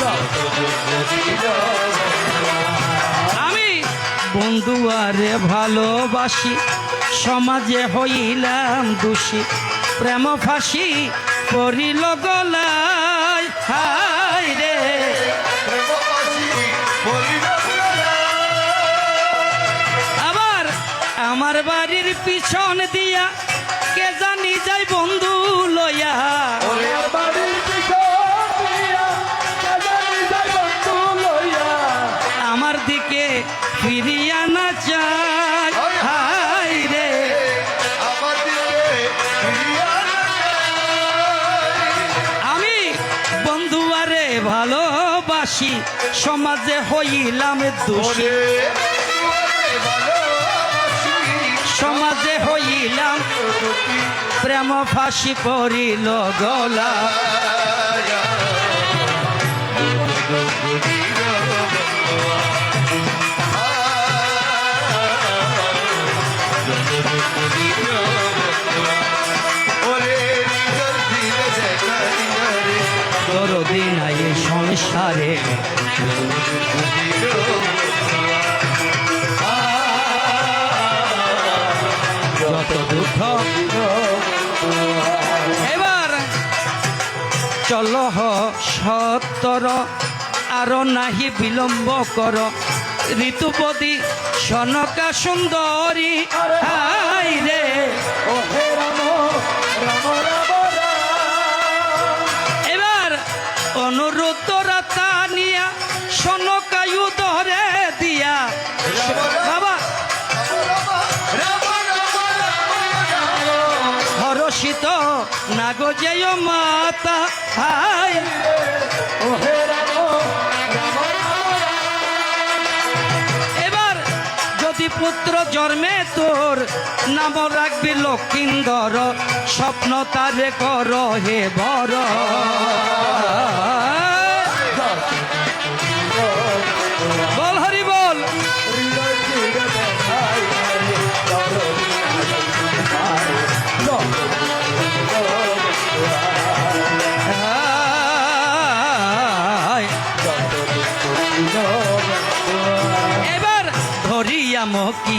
যত দুঃখ দিল আমি বন্ধু আরে ভালোবাসি, সমাজে হইলাম দোষী, প্রেম ফাঁসি পড়িল গলায়। হায় বাড়ির পিছন দিয়া কে জানি যাই বন্ধু লইয়া? আমার দিকে ফিরিয়া না চায় রে। আমি বন্ধু আরে ভালোবাসি সমাজে হইলাম দোষী। হইলাম প্রেম ফাঁসি পড়িল গলা। তোর দিন আই সংসারে চল সত্তর আর নাহি বিলম্ব কর ঋতুপদী সনকা সুন্দরী হরষিত নাগজেয় মাতা হাই এবার যদি পুত্র জন্মে তোর নাম রাখবি লক্ষিন্দর, স্বপ্ন তারে কর হে বর। বল হরি বল। ধরিয়া মকি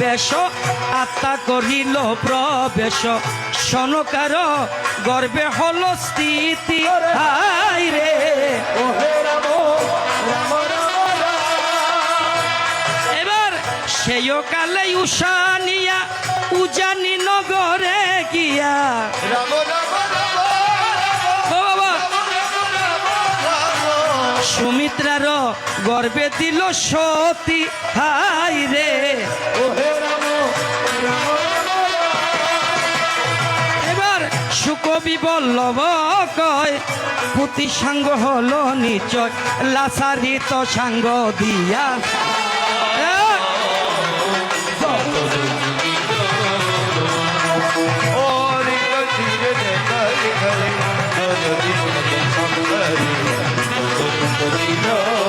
বেশ আত্মা করিল প্রবেশ। সনকার গর্বে হল স্থিতি হাই রে। এবার সেও কালে উষানিয়া উজানি নগরে গিয়া। সুমিত্রার গর্বে দিল সতী হাই রে এবার সুকবি বল্লভ কয় পুতি সাঙ্গ হলো নিচয় লাসারিত সাঙ্গ দিয়া Oh,